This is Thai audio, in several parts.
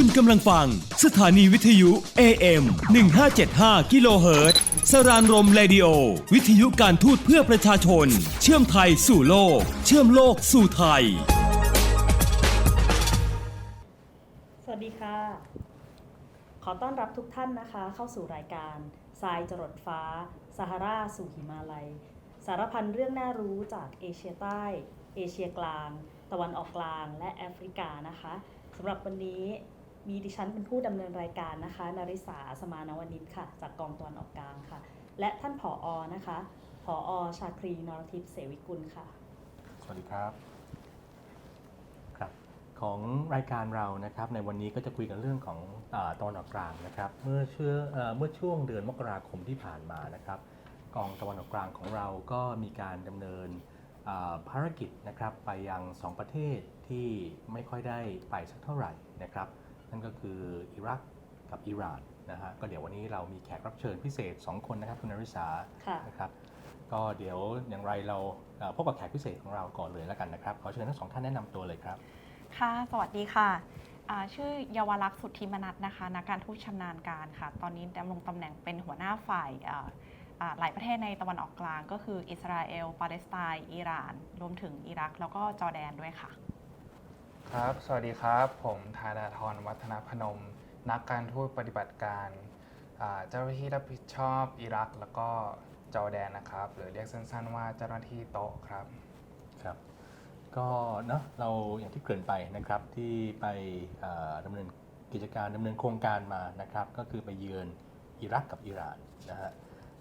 คุณกำลังฟัง สถานีวิทยุ AM 1575กิโลเฮิรตซ์สรานรมเรดิโอ วิทยุการทูตเพื่อประชาชน เชื่อมไทยสู่โลก เชื่อมโลกสู่ไทย สวัสดีค่ะ ขอต้อนรับทุกท่านนะคะ เข้าสู่รายการทรายจรดฟ้าซาฮาราสู่หิมาลัย สารพันเรื่องน่ารู้จากเอเชียใต้ เอเชียกลาง ตะวันออกกลางและแอฟริกานะคะสำหรับวันนี้ มีดิฉันเป็นผู้ดำเนินรายการนะคะ นาริสา สมานวนิชค่ะ จากกองตะวันออกกลางค่ะ และท่านผออนะคะ ผออชาครีนรทิพย์เสวิกุลค่ะ สวัสดีครับครับ ของรายการเรานะครับ ในวันนี้ก็จะคุยกันเรื่องของอาตะวันออกกลางนะครับ เมื่อเชื่อเอ่อเมื่อช่วงเดือนมกราคมที่ผ่านมานะครับ กองตะวันออกกลางของเราก็มีการดำเนินอ่าภารกิจนะครับไปยังสองประเทศที่ไม่ค่อยได้ไปสักเท่าไหร่นะครับ นั่นก็คืออิรักกับอิหร่านนะฮะก็เดี๋ยววันนี้เรามีแขกรับเชิญพิเศษ 2 คนนะครับคุณนริษาค่ะนะครับก็เดี๋ยวอย่างไรเราเอ่อพบกับแขกพิเศษของเราก่อนเลยแล้วกันนะครับขอเชิญทั้งสองท่านแนะนำตัวเลยครับ ค่ะ สวัสดีค่ะอ่าชื่อเยาวลักษณ์สุทธิมนัทนะคะนักการทูตชำนาญการค่ะ ตอนนี้ดำรงตำแหน่งเป็นหัวหน้าฝ่ายอ่าอ่าหลายประเทศในตะวันออกกลาง ก็คืออิสราเอลปาเลสไตน์อิหร่าน รวมถึงอิรักแล้วก็จอร์แดนด้วยค่ะ ครับ สวัสดีครับ ผมธาดาธรวัฒนพนม นักการทูตปฏิบัติการอ่าเจ้าหน้าที่รับผิดชอบอิรัก แล้วก็จอร์แดนนะครับ หรือเรียกสั้นๆว่าเจ้าหน้าที่โต๊ะครับ ครับ ก็เนาะเราอย่างที่เกริ่นไปนะครับที่ไปเอ่อดำเนินกิจการดำเนินโครงการมานะครับ ก็คือไปเยือนอิรักกับอิหร่านนะฮะ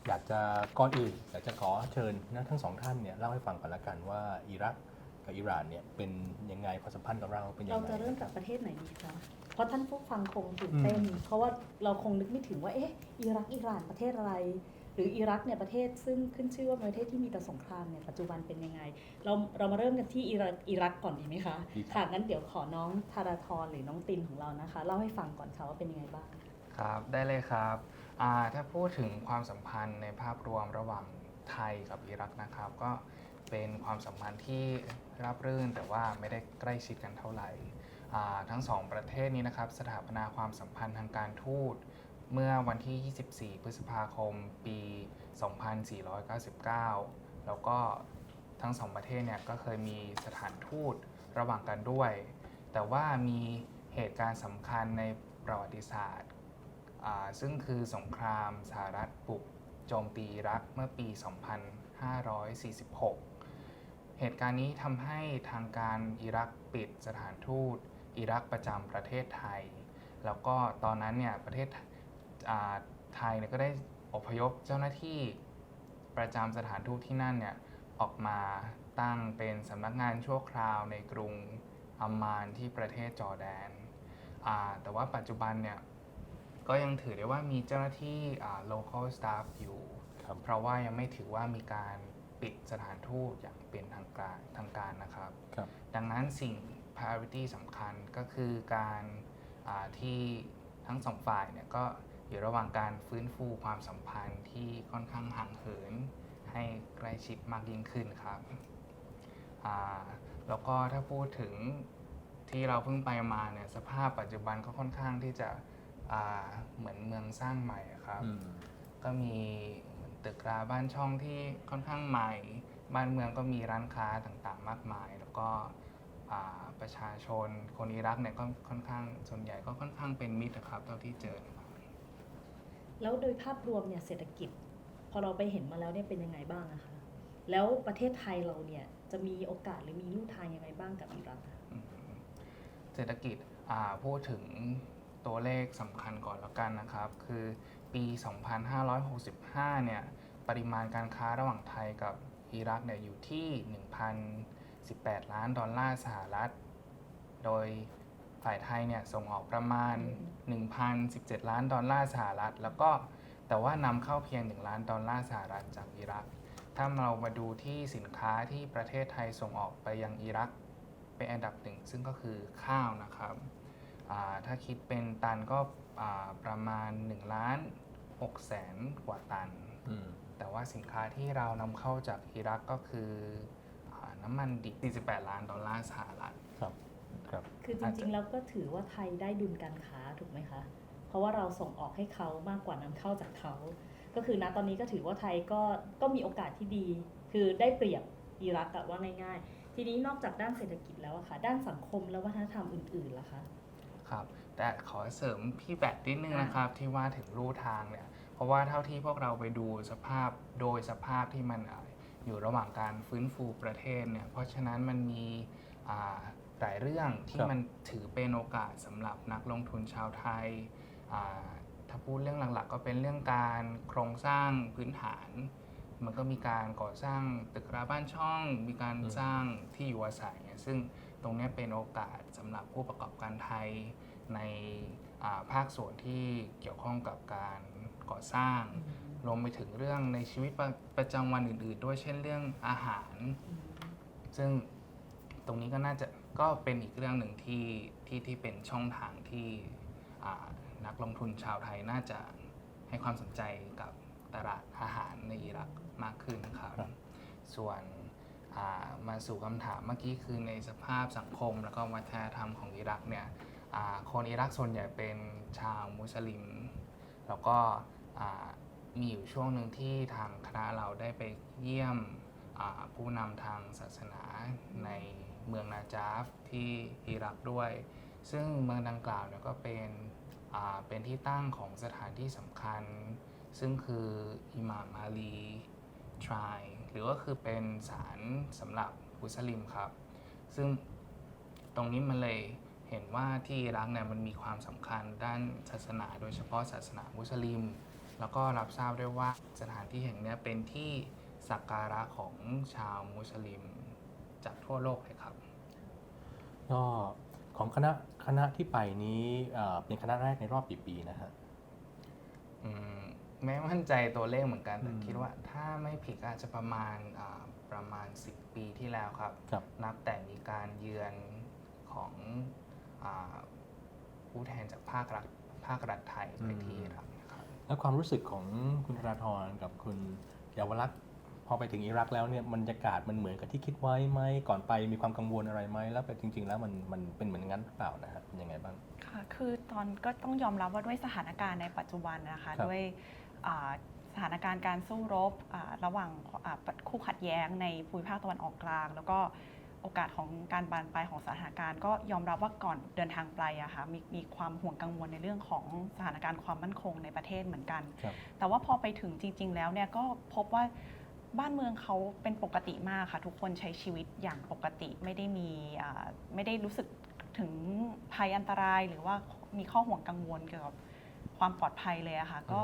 อยากจะก่อนอื่นอยากจะขอเชิญนะทั้งสองท่านเนี่ยเล่าให้ฟังก่อนละกันว่าอิรัก กับอิหร่านเนี่ยเป็นยังไงความสัมพันธ์กับเราเป็นยังเราไงจะเริ่มจากประเทศไหนดีคะเพราะท่านผู้ฟังคงตื่นเต้น เพราะว่าเราคงนึกไม่ถึงว่าเอ๊ะอิรักอิหร่านประเทศอะไร หรืออิรักเนี่ยประเทศซึ่งขึ้นชื่อว่าเป็นประเทศที่มีแต่สงครามเนี่ยปัจจุบันเป็นยังไง เราเรามาเริ่มกันที่อิรักอิรักก่อนดีไหมคะดีครับ ค่ะงั้นเดี๋ยวขอน้องธาราธรหรือน้องตินของเรานะคะเล่าให้ฟังก่อนค่ะว่าเป็นยังไงบ้าง ครับได้เลยครับอ่าถ้าพูดถึงความสัมพันธ์ในภาพรวมระหว่างไทยกับอิรักนะครับ ก็ เป็นความสัมพันธ์ที่ราบรื่น แต่ว่าไม่ได้ใกล้ชิดกันเท่าไหร่อ่าทั้งสองประเทศนี้นะครับสถาปนาความสัมพันธ์ทางการทูตเมื่อวันที่ 24 พฤษภาคม ปี 2499 แล้วก็ทั้งสองประเทศเนี่ยก็เคยมีสถานทูตระหว่างกันด้วย แต่ว่ามีเหตุการณ์สำคัญในประวัติศาสตร์ ซึ่งคือสงครามสหรัฐบุกโจมตีอิรักเมื่อปี 2546 เหตุการณ์นี้ทำให้ทางการอิรักปิดสถานทูตอิรักประจำประเทศไทย แล้วก็ตอนนั้นเนี่ยประเทศอ่าไทยเนี่ยก็ได้อพยพเจ้าหน้าที่ประจำสถานทูตที่นั่นเนี่ยออกมาตั้งเป็นสำนักงานชั่วคราวในกรุงอัมมานที่ประเทศจอร์แดนอ่าแต่ว่าปัจจุบันเนี่ยก็ยังถือได้ว่ามีเจ้าหน้าที่อ่า local staff อยู่ครับเพราะว่ายังไม่ถือว่ามีการ ปิดสถานทูตอย่างเป็นทางการทางการนะครับครับดังนั้นสิ่ง priority สำคัญก็คือการอ่าที่ทั้งสองฝ่ายเนี่ยก็อยู่ระหว่างการฟื้นฟูความสัมพันธ์ที่ค่อนข้างห่างเหิน ให้ใกล้ชิดมากยิ่งขึ้นครับอ่าแล้วก็ถ้าพูดถึงที่เราเพิ่งไปมาเนี่ยสภาพปัจจุบันก็ค่อนข้างที่จะอ่าเหมือนเมืองสร้างใหม่อะครับอืมก็มีเหมือน ตึกราบ้านช่องที่ค่อนข้างใหม่ บ้านเมืองก็มีร้านค้าต่างๆ มากมาย แล้วก็อ่าประชาชนคนอิรักเนี่ยก็ค่อนข้างส่วนใหญ่ก็ค่อนข้างเป็นมิตรนะครับเท่าที่เจอนะครับแล้วโดยภาพรวมเนี่ยเศรษฐกิจ พอเราไปเห็นมาแล้วเนี่ยเป็นยังไงบ้างนะคะแล้วประเทศไทยเราเนี่ยจะมีโอกาสหรือมีลู่ทางยังไงบ้างกับอิรักอะอืมเศรษฐกิจอ่าพูดถึงตัวเลขสำคัญก่อนแล้วกันนะครับ คือปี 2565 เนี่ย ปริมาณการค้าระหว่างไทยกับอิรักเนี่ยอยู่ที่ 1,018 ล้านดอลลาร์สหรัฐ โดยฝ่ายไทยเนี่ยส่งออกประมาณ 1,017 ล้านดอลลาร์สหรัฐ แล้วก็แต่ว่านำเข้าเพียง 1 ล้านดอลลาร์สหรัฐจากอิรัก ถ้าเรามาดูที่สินค้าที่ประเทศไทยส่งออกไปยังอิรัก เป็นอันดับหนึ่ง ซึ่งก็คือข้าวนะครับ ถ้าคิดเป็นตันก็ประมาณ1ล้าน6แสนกว่าตัน แต่ว่าสินค้าที่เรานำเข้าจากอิรักก็คืออาน้ำมันดิบ48 ล้านดอลลาร์สหรัฐ ครับ ครับ คือจอาจริจะงๆแล้วก็ถือว่าไทยได้ดุลการค้าถูกไหมคะ เพราะว่าเราส่งออกให้เขามากกว่านำเข้าจากเขา ก็คือณตอนนี้ก็ถือว่าไทยก็ก็มีโอกาสที่ดี คือได้เปรียบอิรักอะว่าง่ายๆ ทีนี้นอกจากด้านเศรษฐกิจแล้วอะค่ะ ด้านสังคมและวัฒนธรรมอื่นๆล่ะคะ ครับ แต่ขอเสริมพี่แบทนิดนึงอ่านนะครับที่ว่าถึงรูทางเนี่ย เพราะว่าเท่าที่พวกเราไปดูสภาพโดยสภาพที่มันอะอยู่ระหว่างการฟื้นฟูประเทศเนี่ยเพราะฉะนั้นมันมีอ่าหลายเรื่องที่ครับมันถือเป็นโอกาสสำหรับนักลงทุนชาวไทยอ่าถ้าพูดเรื่องหลักๆ ก็เป็นเรื่องการโครงสร้างพื้นฐาน มันก็มีการก่อสร้างตึกราบ้านช่อง มีการอืมสร้างที่อยู่อาศัยเนี่ยซึ่งตรงเนี้ยเป็นโอกาสสำหรับผู้ประกอบการไทยในอ่าภาคส่วนที่เกี่ยวข้องกับการ ก่อสร้าง รวมไปถึงเรื่องในชีวิตประประจำวันอื่น ๆ ด้วยเช่นเรื่องอาหาร ซึ่งตรงนี้ก็น่าจะก็เป็นอีกเรื่องหนึ่งที่ที่ที่เป็นช่องทางที่อ่านักลงทุนชาวไทยน่าจะให้ความสนใจกับตลาดอาหารในอิรักมากขึ้นครับ ครับ ส่วนอ่ามาสู่คำถามเมื่อกี้คือในสภาพสังคม แล้วก็วัฒนธรรมของอิรักเนี่ยอ่าคนอิรักส่วนใหญ่เป็นชาวมุสลิม แล้วก็อ่า มีอยู่ช่วงหนึ่งที่ทางคณะเราได้ไปเยี่ยมผู้นำทางศาสนาในเมืองนาจาฟที่อิรักด้วย ซึ่งเมืองดังกล่าวเนี่ยก็เป็นเป็นที่ตั้งของสถานที่สำคัญ ซึ่งคืออิหม่ามอาลีทรายหรือว่าคือเป็นศาลสำหรับมุสลิมครับ ซึ่งตรงนี้มันเลยเห็นว่าที่อิรักเนี่ยมันมีความสำคัญด้านศาสนา โดยเฉพาะศาสนามุสลิม แล้วก็รับทราบด้วยว่าสถานที่แห่งเนี้ยเป็นที่สักการะของชาวมุสลิมจากทั่วโลกเลยครับก็ของคณะคณะที่ไปนี้เอ่อเป็นคณะแรกในรอบกี่ปีนะฮะอืมไม่มั่นใจตัวเลขเหมือนกันแต่อืมคิดว่าถ้าไม่ผิดอาจจะประมาณอ่าประมาณ 10 ปีที่แล้วครับครับนับแต่มีการเยือนของอาผู้แทนจากภาครัฐภาครัฐไทยไปที่อิรักนะครับ แล้วความรู้สึกของคุณธราธรกับคุณเยาวลักษณ์พอไปถึงอิรักแล้วเนี่ยบรรยากาศมันเหมือนกับที่คิดไว้ไหมก่อนไปมีความกังวลอะไรไหมแล้วไปจริง ๆ แล้วมันมันเป็นเหมือนงั้นหรือเปล่านะฮะเป็นยังไงบ้างค่ะคือตอนก็ต้องยอมรับว่าด้วยสถานการณ์ในปัจจุบันนะคะครับด้วยอ่าสถานการณ์การสู้รบอ่าระหว่างอ่าคู่ขัดแย้งในภูมิภาคตะวันออกกลาง แล้วก็ โอกาสของการบานปลายของสถานการณ์ก็ยอมรับว่าก่อนเดินทางไปอะค่ะมีมีความห่วงกังวลในเรื่องของสถานการณ์ความมั่นคงในประเทศเหมือนกันครับแต่ว่าพอไปถึงจริง ๆ แล้วเนี่ยก็พบว่าบ้านเมืองเขาเป็นปกติมากค่ะ ทุกคนใช้ชีวิตอย่างปกติไม่ได้มีอ่าไม่ได้รู้สึกถึงภัยอันตราย หรือว่ามีข้อห่วงกังวลเกี่ยวกับความปลอดภัยเลยอะค่ะก็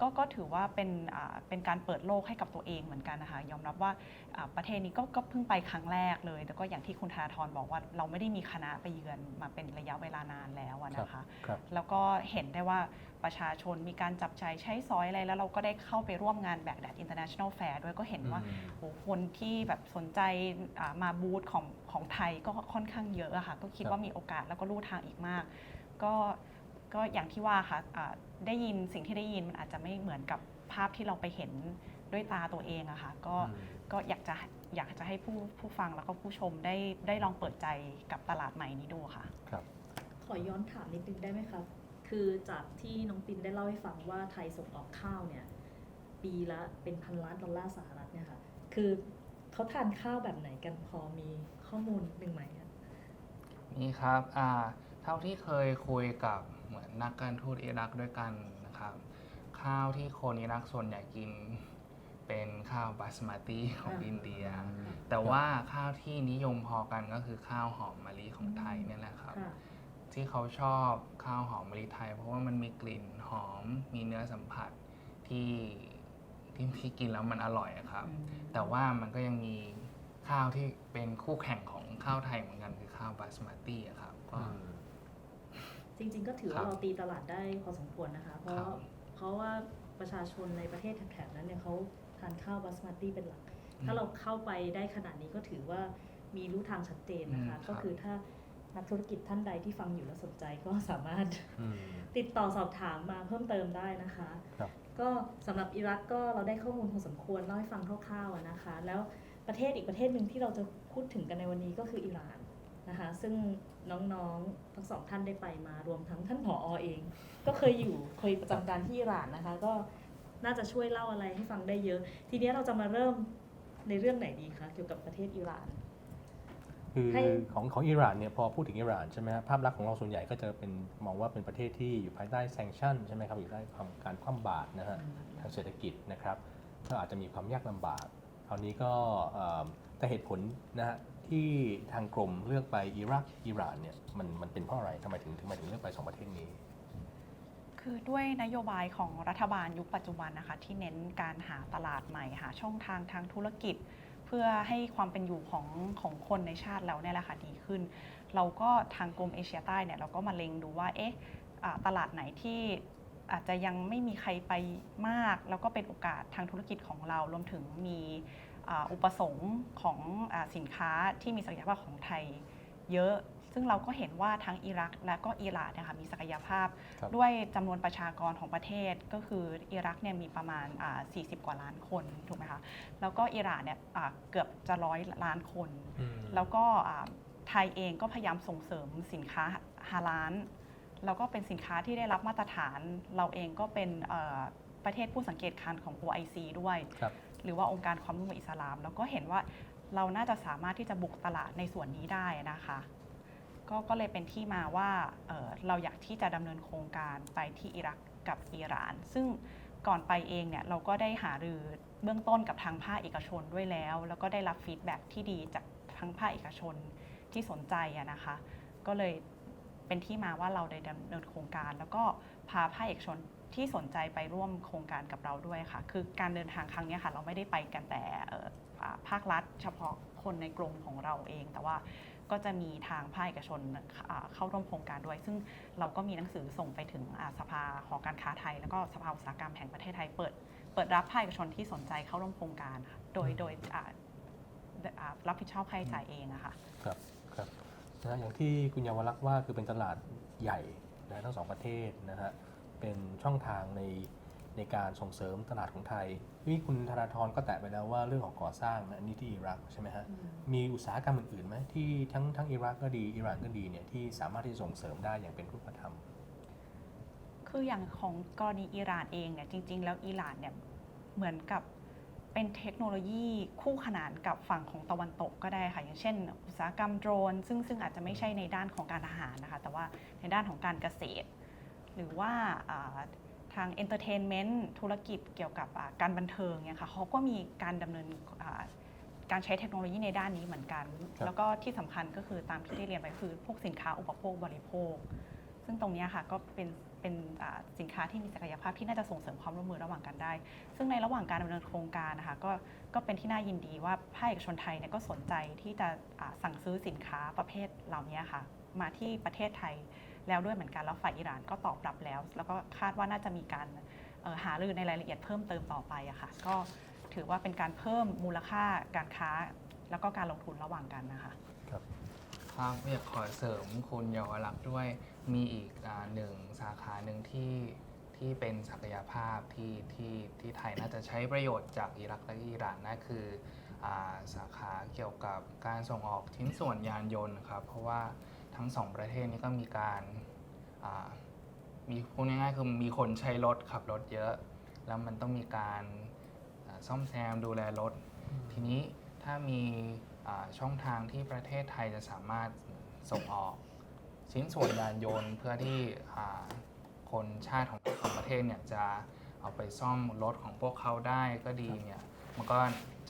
ก็ก็ถือว่าเป็นอ่าเป็นการเปิดโลกให้กับตัวเองเหมือนกันนะคะ ยอมรับว่าอ่าประเทศนี้ก็ก็เพิ่งไปครั้งแรกเลย แล้วก็อย่างที่คุณธนาธรบอกว่าเราไม่ได้มีคณะไปเยือนมาเป็นระยะเวลานานแล้วอะนะคะครับแล้วก็เห็นได้ว่าประชาชนมีการจับจ่ายใช้สอยอะไร แล้วเราก็ได้เข้าไปร่วมงานแบกแดด International Fair ด้วยก็เห็นว่าอืมโอ้คนที่แบบสนใจอ่ามาบูธของของไทยก็ค่อนข้างเยอะอะค่ะ ก็คิดครับว่ามีโอกาสแล้วก็ลู่ทางอีกมาก ก็ ก็อย่างที่ว่าค่ะอ่าได้ยินสิ่งที่ได้ยินมันอาจจะไม่เหมือนกับภาพที่เราไปเห็นด้วยตาตัวเองอะค่ะก็อืมก็อยากจะอยากจะให้ผู้ผู้ฟังแล้วก็ผู้ชมได้ได้ลองเปิดใจกับตลาดใหม่นี้ดูค่ะครับ ขอย้อนถามนิดนึงได้ไหมครับ คือจากที่น้องปินได้เล่าให้ฟังว่าไทยส่งออกข้าวเนี่ยปีละเป็นพันล้านดอลลาร์สหรัฐเนี่ยค่ะคือเขาทานข้าวแบบไหนกันพอมีข้อมูลหนึ่งไหมอะนี่ครับอ่าเท่าที่เคยคุยกับ เหมือนนักการทูตอิรักด้วยกันนะครับ ข้าวที่คนอิรักส่วนใหญ่กินเป็นข้าวบาสมาติของอินเดีย แต่ว่าข้าวที่นิยมพอกันก็คือข้าวหอมมะลิของไทยเนี่ยแหละครับค่ะที่เขาชอบข้าวหอมมะลิไทย เพราะว่ามันมีกลิ่นหอมมีเนื้อสัมผัสที่ที่ที่กินแล้วมันอร่อยอะครับ แต่ว่ามันก็ยังมีข้าวที่เป็นคู่แข่งของข้าวไทยเหมือนกันคือข้าวบาสมาติอะครับก็ จริง ๆ ก็ถือครัว่าบเราตีตลาดได้พอสมควรนะคะ เพราะครับเพราะว่าประชาชนในประเทศแถบๆนั้นเนี่ยเขาทานข้าวบาสมาติเป็นหลัก ถ้าเราเข้าไปได้ขนาดนี้ก็ถือว่ามีรู้ทางชัดเจนนะคะอืมครับก็คือถ้านักธุรกิจท่านใดที่ฟังอยู่แล้วสนใจก็สามารถอืมติดต่อสอบถามมาเพิ่มเติมได้นะคะครับก็สำหรับอิรักก็เราได้ข้อมูลพอสมควรเล่าให้ฟังคร่าวๆอะนะคะ แล้วประเทศอีกประเทศหนึ่งที่เราจะพูดถึงกันในวันนี้ก็คืออิหร่านนะคะ ซึ่ง น้องๆ ทั้งสองท่านได้ไปมารวมทั้งท่านผออเอง ก็เคยอยู่เคยประจำการที่อิหร่านนะคะ ก็น่าจะช่วยเล่าอะไรให้ฟังได้เยอะ ทีนี้เราจะมาเริ่มในเรื่องไหนดีคะเกี่ยวกับประเทศอิหร่าน คือให้ของของอิหร่านเนี่ยพอพูดถึงอิหร่านใช่ไหมฮะภาพลักษณ์ของเราส่วนใหญ่ก็จะเป็นมองว่าเป็นประเทศที่อยู่ภายใต้แซงชั่นใช่ไหมครับอยู่ใต้ความการคว่ำบาตรนะฮะทางเศรษฐกิจนะครับก็อาจจะมีความยากลำบากคราวนี้ก็เอ่อแต่เหตุผลนะฮะ ที่ทางกรมเลือกไปอิรักอิหร่านเนี่ยมันมันเป็นเพราะอะไรทำไมถึงถึงมาถึงเลือกไปสองประเทศนี้ คือด้วยนโยบายของรัฐบาลยุคปัจจุบันนะคะ ที่เน้นการหาตลาดใหม่หาช่องทางทางธุรกิจ เพื่อให้ความเป็นอยู่ของของคนในชาติเราเนี่ยแหละค่ะดีขึ้น เราก็ทางกรมเอเชียใต้เนี่ยเราก็มาเล็งดูว่าเอ๊ะตลาดไหนที่อาจจะยังไม่มีใครไปมาก แล้วก็เป็นโอกาสทางธุรกิจของเรารวมถึงมี อ่าอุปสงค์ของอาสินค้าที่มีศักยภาพของไทยเยอะ ซึ่งเราก็เห็นว่าทั้งอิรักและก็อิหร่านเนะคะมีศักยภาพครับด้วยจำนวนประชากรของประเทศก็คืออิรักเนี่ยมีประมาณอ่า40 กว่าล้านคนถูกไหมคะแล้วก็อิหร่านเนี่ยอ่าเกือบจะร้อยล้านคน แล้วก็อ่าไทยเองก็พยายามส่งเสริมสินค้าฮาลาลแล้วก็เป็นสินค้าที่ได้รับมาตรฐาน เราเองก็เป็นเอ่อประเทศผู้สังเกตการณ์ของ OIC ด้วยครับ หรือว่าองค์การความร่วมมืออิสลาม แล้วก็เห็นว่าเราน่าจะสามารถที่จะบุกตลาดในส่วนนี้ได้นะคะก็ก็เลยเป็นที่มาว่าเเราอยากที่จะดำเนินโครงการไปที่อิรักกับอิหร่าน ซึ่งก่อนไปเองเนี่ยเราก็ได้หารือเบื้องต้นกับทางภาคเอกชนด้วยแล้ว แล้วก็ได้รับฟีดแบ็กที่ดีจากทั้งภาคเอกชนที่สนใจนะคะ ก็เลยเป็นที่มาว่าเราได้ดำเนินโครงการ แล้วก็พาภาคเอกชน ที่สนใจไปร่วมโครงการกับเราด้วยค่ะ คือการเดินทางครั้งนี้ค่ะ เราไม่ได้ไปกันแต่ภาครัฐ เฉพาะคนในกรมของเราเอง แต่ว่าก็จะมีทางภาคเอกชนเข้าร่วมโครงการด้วย ซึ่งเราก็มีหนังสือส่งไปถึงสภาหอการค้าไทย แล้วก็สภาอุตสาหกรรมแห่งประเทศไทยเปิด เปิดรับภาคเอกชนที่สนใจเข้าร่วมโครงการ โดยโดยรับผิดชอบค่าใช้จ่ายเองอะค่ะครับครับนะอย่างที่คุณยาวลักษ์ว่าคือเป็นตลาดใหญ่นะทั้งสองประเทศนะฮะ เป็นช่องทางในในการส่งเสริมตลาดของไทยนี่คุณธนาธรก็แตะไปแล้วว่าเรื่องของก่อสร้างนะอันนี้ที่อิรักใช่ไหมฮะมีอุตสาหกรรมอื่นๆไหมที่ทั้งทั้งอิรักก็ดีอิหร่านก็ดีเนี่ยที่สามารถที่จะส่งเสริมได้อย่างเป็นรูปธรรม คืออย่างของกรณีอิหร่านเองเนี่ยจริง ๆ แล้วอิหร่านเนี่ยเหมือนกับเป็นเทคโนโลยีคู่ขนานกับฝั่งของตะวันตกก็ได้ค่ะ อย่างเช่น อุตสาหกรรมโดรน ซึ่งซึ่งอาจจะไม่ใช่ในด้านของการอาหารนะคะ แต่ว่าในด้านของการเกษตร หรือว่าอ่าทางเอนเตอร์เทนเมนต์ธุรกิจเกี่ยวกับอ่าการบันเทิงเนี่ยค่ะเขาก็มีการดำเนินอ่าการใช้เทคโนโลยีในด้านนี้เหมือนกันครับแล้วก็ที่สำคัญก็คือตามที่ได้เรียนไปคือพวกสินค้าอุปโภคบริโภค ซึ่งตรงเนี้ยค่ะก็เป็นเป็นอ่าสินค้าที่มีศักยภาพที่น่าจะส่งเสริมความร่วมมือระหว่างกันได้ ซึ่งในระหว่างการดำเนินโครงการนะคะก็ก็เป็นที่น่ายินดีว่าภาคเอกชนไทยเนี่ยก็สนใจที่จะอ่าสั่งซื้อสินค้าประเภทเหล่านี้ค่ะมาที่ประเทศไทย แล้วด้วยเหมือนกันแล้วฝ่ายอิหร่านก็ตอบรับแล้ว แล้วก็คาดว่าน่าจะมีการเอ่อหารือในรายละเอียดเพิ่มเติมต่อไปอะค่ะก็ถือว่าเป็นการเพิ่มมูลค่าการค้า แล้วก็การลงทุนระหว่างกันนะคะครับอยากขอเสริมคุณเยาวลักษณ์ด้วยมีอีกอาหนึ่งสาขาหนึ่งที่ที่เป็นศักยภาพที่ที่ที่ไทยน่าจะใช้ประโยชน์จากอิรักและอิหร่านนั่นคืออาสาขาเกี่ยวกับการส่งออกชิ้นส่วนยานยนต์ครับเพราะว่า ทั้งสองประเทศนี้ก็มีการอ่ามีพูดง่ายๆคือมีคนใช้รถขับรถเยอะ แล้วมันต้องมีการอ่าซ่อมแซมดูแลรถ ทีนี้ถ้ามีอ่าช่องทางที่ประเทศไทยจะสามารถส่งออก ชิ้นส่วนยานยนต์เพื่อที่อ่าคนชาติของของประเทศเนี่ยจะเอาไปซ่อมรถของพวกเขาได้ก็ดีเนี่ยมันก็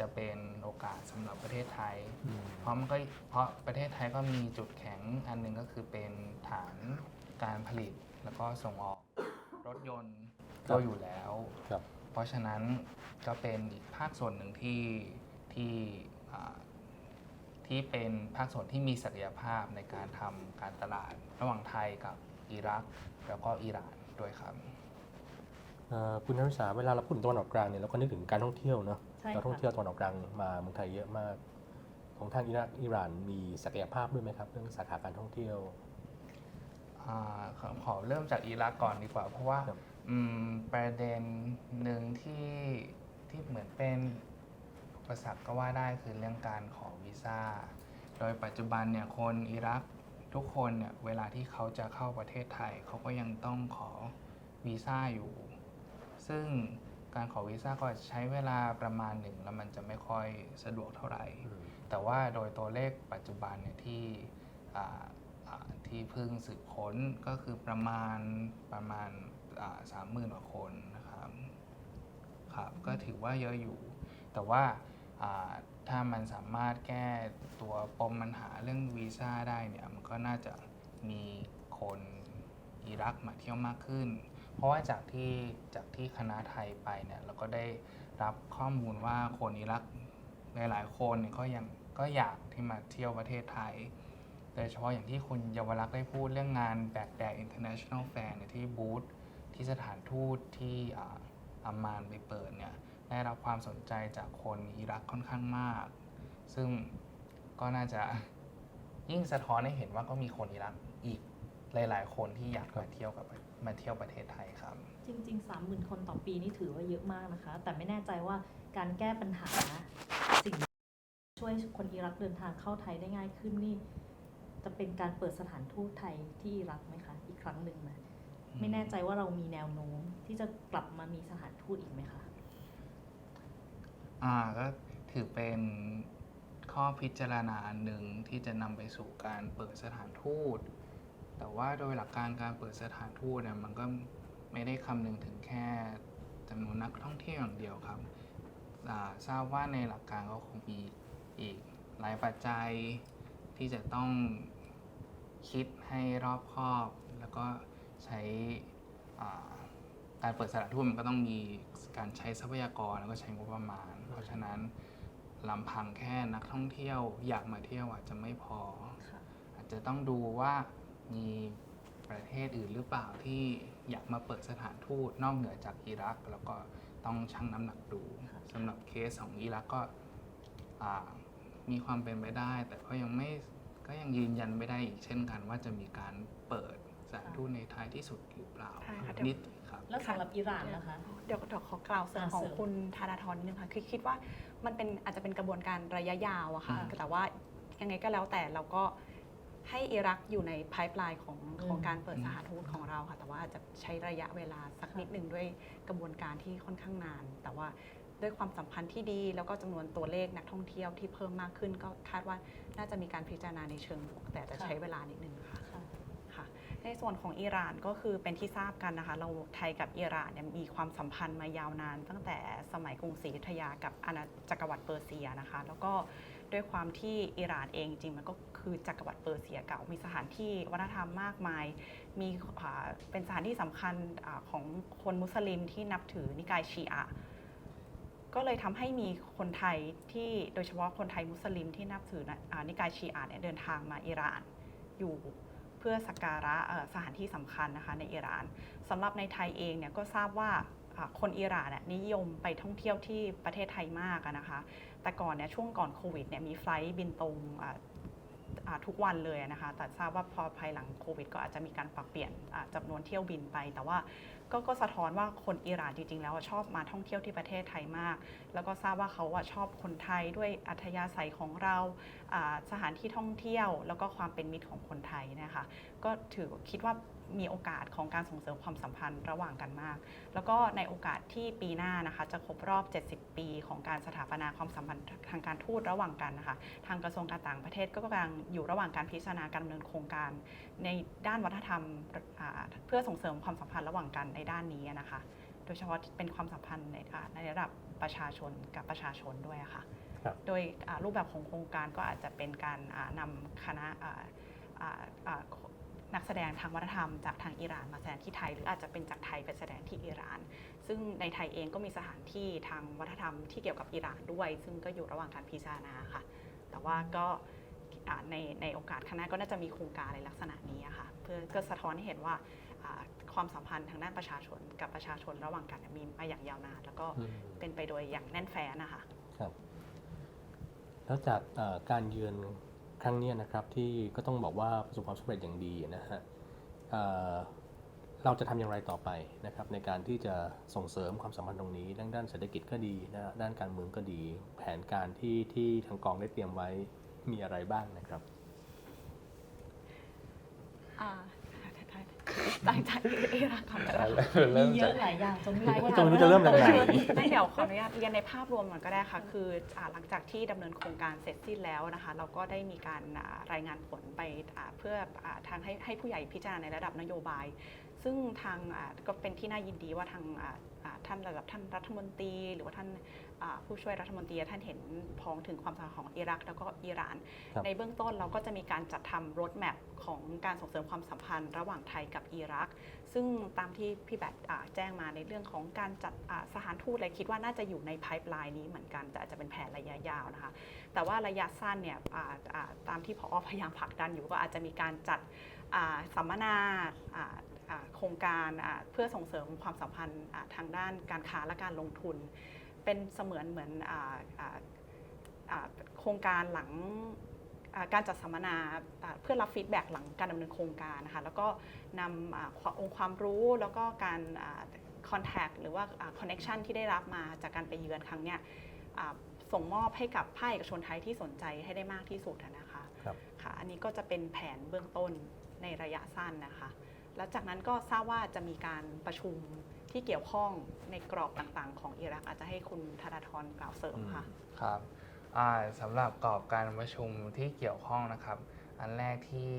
จะเป็นโอกาสสำหรับประเทศไทย เพราะมันก็เพราะประเทศไทยก็มีจุดแข็งอันหนึงก็คือเป็นฐานการผลิตแล้วก็ส่งออกรถยนต์ก็อยู่แล้ว ครับ เพราะฉะนั้นก็เป็นอีกภาคส่วนหนึ่งที่ที่อ่าที่เป็นภาคส่วนที่มีศักยภาพในการทำการตลาด ระหว่างไทยกับอิรัก แล้วก็อิหร่านด้วยครับ เอ่อคุณนริษาเวลาเราพูดถึงตะวันออกกลางเนี่ยเราก็นึกถึงการท่องเที่ยวเนาะ ใช่เราท่องค่ะเที่ยวตะวันออกกลางมาเมืองไทยเยอะมาก ของทางอิรักอิหร่านมีศักยภาพด้วยไหมครับ เรื่องสาขาการท่องเที่ยวอ่าขอขอเริ่มจากอิรักก่อนดีกว่า เพราะว่าครับอืมประเด็นหนึ่งที่ที่เหมือนเป็นอุปสรรคก็ว่าได้คือเรื่องการขอวีซ่า โดยปัจจุบันเนี่ยคนอิรักทุกคนเนี่ยเวลาที่เขาจะเข้าประเทศไทย เขาก็ยังต้องขอวีซ่าอยู่ ซึ่ง การขอวีซ่าก็ใช้เวลาประมาณหนึ่งแล้วมันจะไม่ค่อยสะดวกเท่าไหร่ แต่ว่าโดยตัวเลขปัจจุบันเนี่ยที่อ่าอ่าที่เพิ่งสืบค้นก็คือประมาณประมาณสามหมื่นกว่าคนนะครับครับ ก็ถือว่าเยอะอยู่ แต่ว่าอ่าถ้ามันสามารถแก้ตัวปมปัญหาเรื่องวีซ่าได้เนี่ยมันก็น่าจะมีคนอิรักมาเที่ยวมากขึ้น เพราะว่าจากที่จากที่คณะไทยไปเนี่ยเราก็ได้รับข้อมูลว่าคนอิรักหลายๆคนเนี่ยก็ยังก็อยากที่มาเที่ยวประเทศไทยโดยเฉพาะอย่างที่คุณเยาวรักษ์ได้พูดเรื่องงานแบกแดก International Fair เนี่ยที่บูธที่สถานทูตที่อัมมานไปเปิดเนี่ยได้รับความสนใจจากคนอิรักค่อนข้างมาก ซึ่งก็น่าจะยิ่งสะท้อนให้เห็นว่าก็มีคนอิรักอีกหลาย ๆ คนที่อยากมาเที่ยวกับ มาเที่ยวประเทศไทยครับ จริง ๆ 30,000 คนต่อปีนี่ถือว่าเยอะมากนะคะ แต่ไม่แน่ใจว่าการแก้ปัญหาสิ่งช่วยคนอิรักเดินทางเข้าไทยได้ง่ายขึ้นนี่จะเป็นการเปิดสถานทูตไทยที่อิรักไหมคะอีกครั้งหนึ่งไหมไม่แน่ใจว่าเรามีแนวโน้มที่จะกลับมามีสถานทูตอีกไหมคะอ่าก็ถือเป็นข้อพิจารณาอันหนึ่งที่จะนำไปสู่การเปิดสถานทูต แต่ว่าโดยหลักการการเปิดสถานทูตเนี่ยมันก็ไม่ได้คำนึงถึงแค่จำนวนนักท่องเที่ยวอย่างเดียวครับอ่าทราบว่าในหลักการก็คงมีอีกหลายปัจจัยที่จะต้องคิดให้รอบคอบ แล้วก็ใช้อ่าการเปิดสถานทูตมันก็ต้องมีการใช้ทรัพยากรแล้วก็ใช้งบประมาณ เพราะฉะนั้นลำพังแค่นักท่องเที่ยวอยากมาเที่ยวอาจจะไม่พอค่ะอาจจะต้องดูว่า มีประเทศอื่นหรือเปล่าที่อยากมาเปิดสถานทูตนอกเหนือจากอิรัก แล้วก็ต้องชั่งน้ำหนักดูสำหรับเคสของอิรักก็อ่ามีความเป็นไปได้ แต่ก็ยังไม่ก็ยังยืนยันไม่ได้อีกเช่นกัน ว่าจะมีการเปิดสถานทูตในท้ายที่สุดหรือเปล่าใช่ค่ะเดี๋ยวนิดครับแล้วสำหรับอิหร่านนะคะเดี๋ยวเดี๋ยวขอกล่าวเสริมอ่าของเสริมคุณธนาธรนิดนึงค่ะคือคิดว่ามันเป็นอาจจะเป็นกระบวนการระยะยาวอะค่ะอืมแต่ว่ายังไงก็แล้วแต่เราก็ ให้อิรักอยู่ในไพ p e ไลน์ของของการเปิดสถานทูตของเราค่ะ แต่ว่าอาจจะใช้ระยะเวลาสักนิดหนึ่งด้วยกระบวนการที่ค่อนข้างนาน แต่ว่าด้วยความสัมพันธ์ที่ดี แล้วก็จำนวนตัวเลขนักท่องเที่ยวที่เพิ่มมากขึ้น ก็คาดว่าน่าจะมีการพิจารณาในเชิงบวกแต่จะใช้เวลานิดนึงค่ะค่ะค่ะในส่วนของอิหร่านก็คือเป็นที่ทราบกันนะคะ เราไทยกับอิหร่านเนี่ยมีความสัมพันธ์มายาวนาน ตั้งแต่สมัยกรุงศรีอยุธยากับอาณาจักรวรรดิเปอร์เซียนะคะ แล้วก็ด้วยความที่อิหร่านเองจริงมันก็คือจักรวรรดิเปอร์เซียเก่า มีสถานที่วัฒนธรรมมากมาย มีเป็นสถานที่สำคัญอของคนมุสลิมที่นับถือนิกายชีอะก็เลยทำให้มีคนไทยที่โดยเฉพาะคนไทยมุสลิมที่นับถืออ,อนิกายชีอะเนี่ยเดินทางมาอิหร่านอยู่เพื่อสักการะสถานที่สำคัญนะคะในอิหร่านสำหรับในไทยเองเนี่ยก็ทราบว่า คนอิหร่านนี่นิยมไปท่องเที่ยวที่ประเทศไทยมากนะคะ แต่ก่อนเนี่ยช่วงก่อนโควิดเนี่ยมีไฟล์บินตรง ทุกวันเลยนะคะ แต่ทราบว่าพอภายหลังโควิด ก็อาจจะมีการปรับเปลี่ยนอ่าจำนวนเที่ยวบินไป แต่ว่าก็ก็สะท้อนว่าคนอิหร่านจริง ๆ แล้วชอบมาท่องเที่ยวที่ประเทศไทยมาก แล้วก็ทราบว่าเขาชอบคนไทยด้วยอัธยาศัยของเราอ่าสถานที่ท่องเที่ยว แล้วก็ความเป็นมิตรของคนไทยนะคะ ก็ถือคิดว่ามีโอกาสของการส่งเสริมความสัมพันธ์ระหว่างกันมาก แล้วก็ในโอกาสที่ปีหน้านะคะจะครบรอบ 70 ปีของการสถาปนาความสัมพันธ์ทางการทูตระหว่างกันนะคะ ทางกระทรวงการต่างประเทศก็กำลังอยู่ระหว่างการพิจารณาการดำเนินโครงการ ในด้านวัฒนธรรมอ่าเพื่อส่งเสริมความสัมพันธ์ระหว่างกันในด้านนี้นะคะ โดยเฉพาะเป็นความสัมพันธ์ในอ่าในระดับประชาชนกับประชาชนด้วยอะค่ะครับโดยอ่ารูปแบบของโครงการก็อาจจะเป็นการอ่านำคณะอ่าอ่าอ่านักแสดงทางวัฒนธรรมจากทางอิหร่านมาแสดงที่ไทย หรืออาจจะเป็นจากไทยไปแสดงที่อิหร่าน ซึ่งในไทยเองก็มีสถานที่ทางวัฒนธรรมที่เกี่ยวกับอิหร่านด้วย ซึ่งก็อยู่ระหว่างการพิจารณาค่ะ แต่ว่าก็อ่า ในในโอกาสข้างหน้าก็น่าจะมีโครงการในลักษณะนี้อะค่ะเพื่อก็สะท้อนให้เห็นว่าอ่าความสัมพันธ์ทางด้านประชาชนกับประชาชนระหว่างกันเนี่ยมีมาอย่างยาวนาน แล้วก็อืมเป็นไปโดยอย่างแน่นแฟ้นนะคะครับแล้วจากเอ่อการเยือนครั้งเนี้ยนะครับที่ก็ต้องบอกว่าประสบความสำเร็จอย่างดีนะฮะเอ่อเราจะทำอย่างไรต่อไปนะครับในการที่จะส่งเสริมความสัมพันธ์ตรงนี้ด้านด้านเศรษฐกิจก็ดีนะฮะด้านการเมืองก็ดี แผนการที่ที่ทางกองได้เตรียมไว้ มีอะไรบ้างนะครับ อ่าหลังจากอิรักก่อนก็ได้เริ่มมีเยจาก อะหลายอย่างจนไม่รู้ว่า จนไม่รู้จะเริ่มจากไหน ไม่เดี๋ยวขออนุญาตเรียนในภาพรวมก่อนก็ได้ค่ะ คืออ่าหลังจากที่ดำเนินโครงการเสร็จสิ้นแล้วนะคะ เราก็ได้มีการอ่ารายงานผลไปอ่าเพื่ออ่าทางให้ให้ผู้ใหญ่พิจารณาในระดับนโยบาย ซึ่งทางอ่าก็เป็นที่น่ายินดีว่าทางอ่าอ่าท่านระดับท่านรัฐมนตรี หรือว่าท่านอ่าผู้ช่วยรัฐมนตรีท่านเห็นพ้องถึงความสำคัญของอิรักแล้วก็อิหร่านครับในเบื้องต้นเราก็จะมีการจัดทำรถแมพของการส่งเสริมความสัมพันธ์ระหว่างไทยกับอิรัก ซึ่งตามที่พี่แบทอ่าแจ้งมาในเรื่องของการจัดอ่าสถานทูตอะไรคิดว่าน่าจะอยู่ในไพ p e ไลน์นี้เหมือนกันแต่อาจจะเป็นแผนระยะยาวนะคะ แต่ว่าระยะสั้นเนี่ยอ่าอ่าตามที่พอพยายามผลักดันอยู่ก็อาจจะมีการจัดอ่าสัมมนาอ่าอ่า โครงการอ่าเพื่อส่งเสริมความสัมพันธ์อ่าทางด้านการค้าและการลงทุน เป็นเสมือนเหมือนอาอ่าอ่าโครงการหลังอ่าการจัดสัมมนาอ่าเพื่อรับฟีดแบ็กหลังการดำเนินโครงการนะคะแล้วก็นำอาควองค์ความรู้แล้วก็การคอนแทคหรือว่าคอนเน็ชันที่ได้รับมาจากการไปเยือนครั้งเนี้ยอ่าส่งมอบให้กับภาคเอกชนไทยที่สนใจให้ได้มากที่สุดอะนะคะครับค่ะอันนี้ก็จะเป็นแผนเบื้องต้นในระยะสั้นนะคะ แล้วจากนั้นก็ทราบว่าจะมีการประชุมที่เกี่ยวข้องในกรอบต่างๆ ของอิรักอาจจะให้คุณธนาธรกล่าวเสริมค่ะ ครับอ่าสำหรับกรอบการประชุมที่เกี่ยวข้องนะครับ อันแรกที่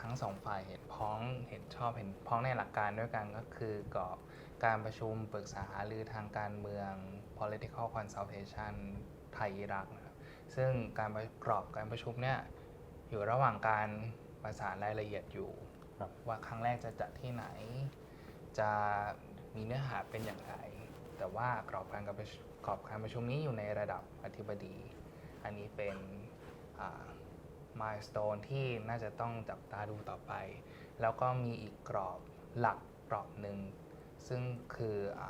ทั้งสองฝ่ายเห็นพ้องเห็นชอบเห็นพ้องในหลักการด้วยกันก็คือกรอบการประชุมปรึกษาหารือทางการเมือง political consultation ไทยอิรักนะครับซึ่งการกรอบการประชุมเนี่ยอยู่ระหว่างการประสานรายละเอียดอยู่ ครับ ว่าครั้งแรกจะจัดที่ไหน จะมีเนื้อหาเป็นอย่างไร แต่ว่ากรอบการประชุมกรอบการประชุมนี้อยู่ในระดับอธิบดี อันนี้เป็นมายสเตนที่น่าจะต้องจับตาดูต่อไป แล้วก็มีอีกกรอบหลักกรอบหนึ่ง ซึ่งคืออ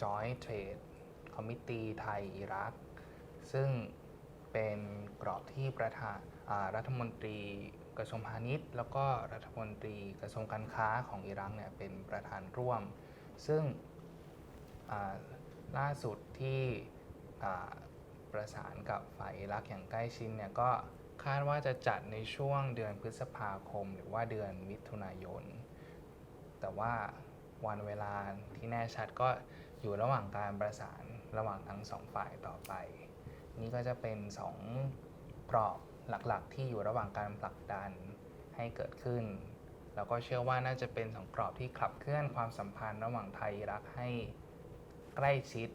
Joint Trade Committee ไทยอิรัก ซึ่งเป็นกรอบที่ประธานรัฐมนตรี กระทรวงพาณิชย์ แล้วก็รัฐมนตรีกระทรวงการค้าของอิรักเนี่ยเป็นประธานร่วม ซึ่งล่าสุดที่ประสานกับฝ่ายอิรักอย่างใกล้ชิดเนี่ยก็คาดว่าจะจัดในช่วงเดือนพฤษภาคม หรือว่าเดือนมิถุนายน แต่ว่าวันเวลาที่แน่ชัดก็อยู่ระหว่างการประสานระหว่างทั้งสองฝ่ายต่อไป นี่ก็จะเป็นสองกรอบ หลักๆ ที่อยู่ระหว่างการผลักดันให้เกิดขึ้น แล้วก็เชื่อว่าน่าจะเป็นสองกรอบที่ขับเคลื่อนความสัมพันธ์ระหว่างไทยอิรักให้ใกล้ชิด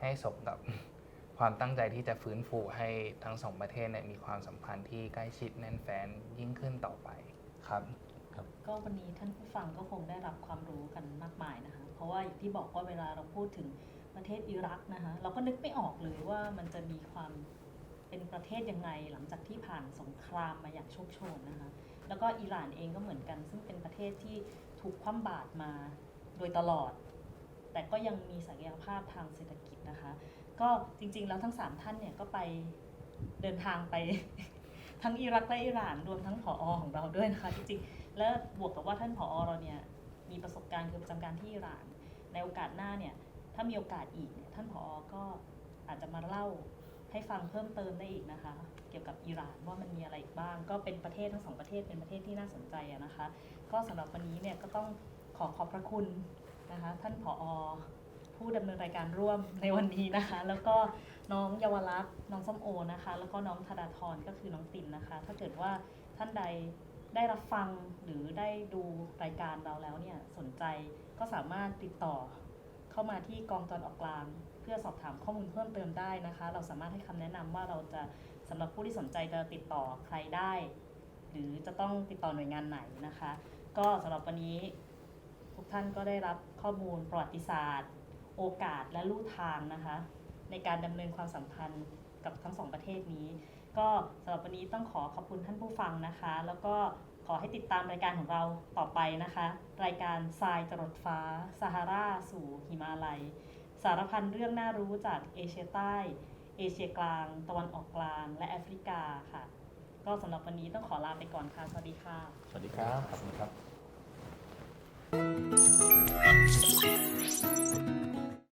ให้สมกับความตั้งใจที่จะฟื้นฟูให้ทั้งสองประเทศเนี่ยมีความสัมพันธ์ที่ใกล้ชิดแน่นแฟ้นยิ่งขึ้นต่อไปครับก็วันนี้ท่านผู้ฟังก็คงได้รับความรู้กันมากมายนะคะ เพราะว่าอย่างที่บอกว่าเวลาเราพูดถึงประเทศอิรักนะคะ เราก็นึกไม่ออกเลยว่ามันจะมีความ เป็นประเทศยังไงหลังจากที่ผ่านสงครามมาอย่างโชคโชนนะคะ แล้วก็อิหร่านเองก็เหมือนกัน ซึ่งเป็นประเทศที่ถูกคว่ำบาตรมาโดยตลอด แต่ก็ยังมีศักยภาพทางเศรษฐกิจนะคะ ก็จริงๆแล้วทั้งสามท่านเนี่ยก็ไปเดินทางไปทั้งอิรักและอิหร่านรวมทั้งผอของเราด้วยนะคะจริงๆแล้วบวกกับว่าท่านผอเราเนี่ยมีประสบการณ์คือประจำการที่อิหร่าน ในโอกาสหน้าเนี่ยถ้ามีโอกาสอีกเนี่ยท่านผอก็อาจจะมาเล่า ให้ฟังเพิ่มเติมได้อีกนะคะ เกี่ยวกับอิหร่านว่ามันมีอะไรอีกบ้าง ก็เป็นประเทศทั้งสองประเทศเป็นประเทศที่น่าสนใจนะคะ ก็สำหรับวันนี้เนี่ยก็ต้องขอขอบพระคุณนะคะท่านผอผู้ดำเนินรายการร่วมในวันนี้นะคะ แล้วก็น้องเยาวรักษ์น้องส้มโอนะคะ แล้วก็น้องธดาธรก็คือน้องตินนะคะ ถ้าเกิดว่าท่านใดได้รับฟังหรือได้ดูรายการเราแล้วเนี่ยสนใจก็สามารถติดต่อ เข้ามาที่กองตอนออกกลาง เพื่อสอบถามข้อมูลเพิ่มเติมได้นะคะ เราสามารถให้คำแนะนำว่าเราจะสำหรับผู้ที่สนใจจะติดต่อใครได้ หรือจะต้องติดต่อหน่วยงานไหนนะคะ ก็สำหรับวันนี้ทุกท่านก็ได้รับข้อมูลประวัติศาสตร์ โอกาสและลู่ทางนะคะ ในการดำเนินความสัมพันธ์กับทั้งสองประเทศนี้ ก็สำหรับวันนี้ต้องขอขอบคุณท่านผู้ฟังนะคะ แล้วก็ อให้ติดตามรายการของเราต่อไปนะคะ รายการทรายจรดฟ้าซาฮารา สู่หิมาลัย สารพันเรื่องน่ารู้จากเอเชียใต้ เอเชียกลาง ตะวันออกกลาง และแอฟริกาค่ะ ก็สำหรับวันนี้ต้องขอลาไปก่อนค่ะ สวัสดีค่ะ สวัสดีครับ ขอบคุณครับ